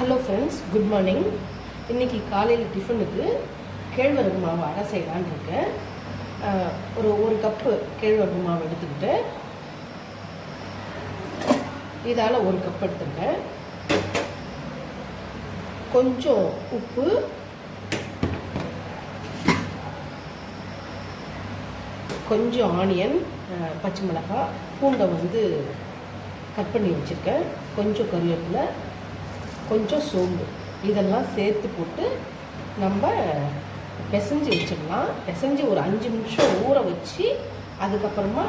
Hello friends good morning இன்றைக்கி காலையில் டிஃபனுக்கு கேழ்வரகு மாவு அடை செய்யலான்னு இருக்கேன். ஒரு ஒரு கப்பு கேழ்வரகு மாவு எடுத்துக்கிட்டு இதால் ஒரு கப் எடுத்துருக்கேன். கொஞ்சம் உப்பு. கொஞ்சம் ஆனியன் பச்சை மிளகாய் பூண்டை வந்து கட் பண்ணி வச்சுருக்கேன். கொஞ்சம் கருவேப்பிலை கொஞ்சம் சோம்பு. இதெல்லாம் சேர்த்து போட்டு நம்ம பிசைஞ்சு வச்சிடலாம். பிசைஞ்சு ஒரு அஞ்சு நிமிஷம் ஊற வச்சு அதுக்கப்புறமா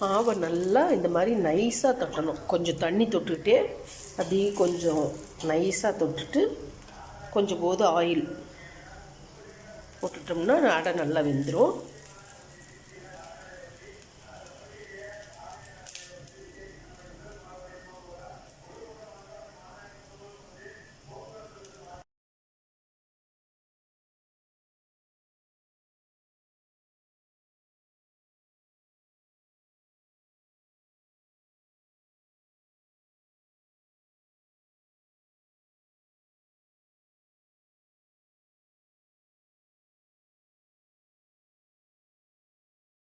மாவை நல்லா இந்த மாதிரி நைஸாக தட்டணும். கொஞ்சம் தண்ணி தொட்டுக்கிட்டே அப்படியே கொஞ்சம் நைஸாக தொட்டுட்டு கொஞ்சம் போது ஆயில் போட்டுட்டோம்னா அடை நல்லா வெந்துடும்